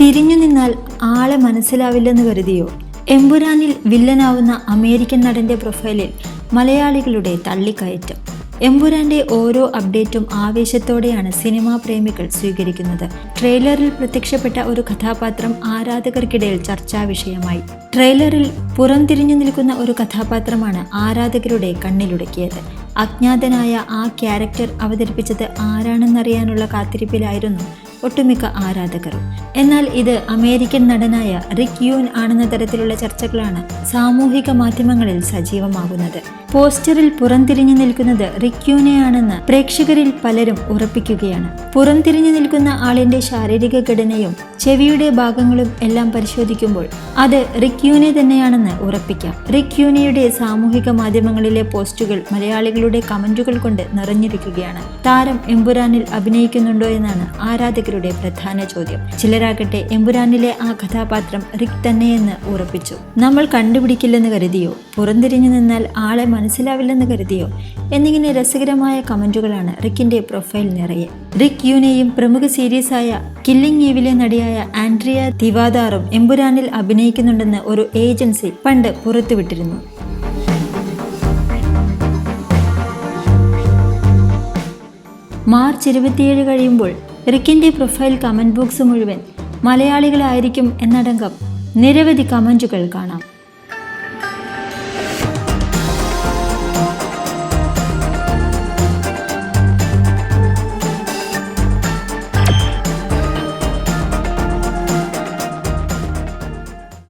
തിരിഞ്ഞു നിന്നാൽ ആളെ മനസ്സിലാവില്ലെന്ന് കരുതിയോ? എമ്പുരാനിൽ വില്ലനാവുന്ന അമേരിക്കൻ നടന്റെ പ്രൊഫൈലിൽ മലയാളികളുടെ തള്ളിക്കയറ്റം. എമ്പുരാന്റെ ഓരോ അപ്ഡേറ്റും ആവേശത്തോടെയാണ് സിനിമാ പ്രേമികൾ സ്വീകരിക്കുന്നത്. ട്രെയിലറിൽ പ്രത്യക്ഷപ്പെട്ട ഒരു കഥാപാത്രം ആരാധകർക്കിടയിൽ ചർച്ചാ വിഷയമായി. ട്രെയിലറിൽ പുറംതിരിഞ്ഞു നിൽക്കുന്ന ഒരു കഥാപാത്രമാണ് ആരാധകരുടെ കണ്ണിലുടക്കിയത്. അജ്ഞാതനായ ആ ക്യാരക്ടർ അവതരിപ്പിച്ചത് ആരാണെന്നറിയാനുള്ള കാത്തിരിപ്പിലായിരുന്നു ഒട്ടുമിക്ക ആരാധകരും. എന്നാൽ ഇത് അമേരിക്കൻ നടനായ റിക് യൂൻ ആണെന്ന തരത്തിലുള്ള ചർച്ചകളാണ് സാമൂഹിക മാധ്യമങ്ങളിൽ സജീവമാകുന്നത്. പോസ്റ്ററിൽ പുറംതിരിഞ്ഞു നിൽക്കുന്നത് റിക് യൂനെയാണെന്ന് പ്രേക്ഷകരിൽ പലരും ഉറപ്പിക്കുകയാണ്. പുറംതിരിഞ്ഞു നിൽക്കുന്ന ആളിന്റെ ശാരീരിക ഘടനയും ചെവിയുടെ ഭാഗങ്ങളും എല്ലാം പരിശോധിക്കുമ്പോൾ അത് റിക് യൂനെ തന്നെയാണെന്ന് ഉറപ്പിക്കാം. റിക് യൂനെയുടെ സാമൂഹിക മാധ്യമങ്ങളിലെ പോസ്റ്റുകൾ മലയാളികളുടെ കമന്റുകൾ കൊണ്ട് നിറഞ്ഞിരിക്കുകയാണ്. താരം എമ്പുരാനിൽ അഭിനയിക്കുന്നുണ്ടോ എന്നാണ് ആരാധകരുടെ പ്രധാന ചോദ്യം. ചിലരാകട്ടെ എമ്പുരാനിലെ ആ കഥാപാത്രം റിക് തന്നെയെന്ന് ഉറപ്പിച്ചു. നമ്മൾ കണ്ടുപിടിക്കില്ലെന്ന് കരുതിയോ? പുറംതിരിഞ്ഞു നിന്നാൽ ആളെ മനസ്സിലാവില്ലെന്ന് കരുതിയോ? എന്നിങ്ങനെ രസകരമായ കമന്റുകളാണ് റിക്കിന്റെ പ്രൊഫൈൽ നിറയെ. റിക് യൂനെയും പ്രമുഖ സീരീസായ കില്ലിംഗ് ഈവിലെ നടിയായ ആൻഡ്രിയ തിവാദാറും എമ്പുരാനിൽ അഭിനയിക്കുന്നുണ്ടെന്ന് ഒരു ഏജൻസി പണ്ട് പുറത്തുവിട്ടിരുന്നു. മാർച്ച് ഇരുപത്തിയേഴ് കഴിയുമ്പോൾ റിക്കിന്റെ പ്രൊഫൈൽ കമന്റ് ബോക്സ് മുഴുവൻ മലയാളികളായിരിക്കും എന്നടങ്കം നിരവധി കമന്റുകൾ കാണാം.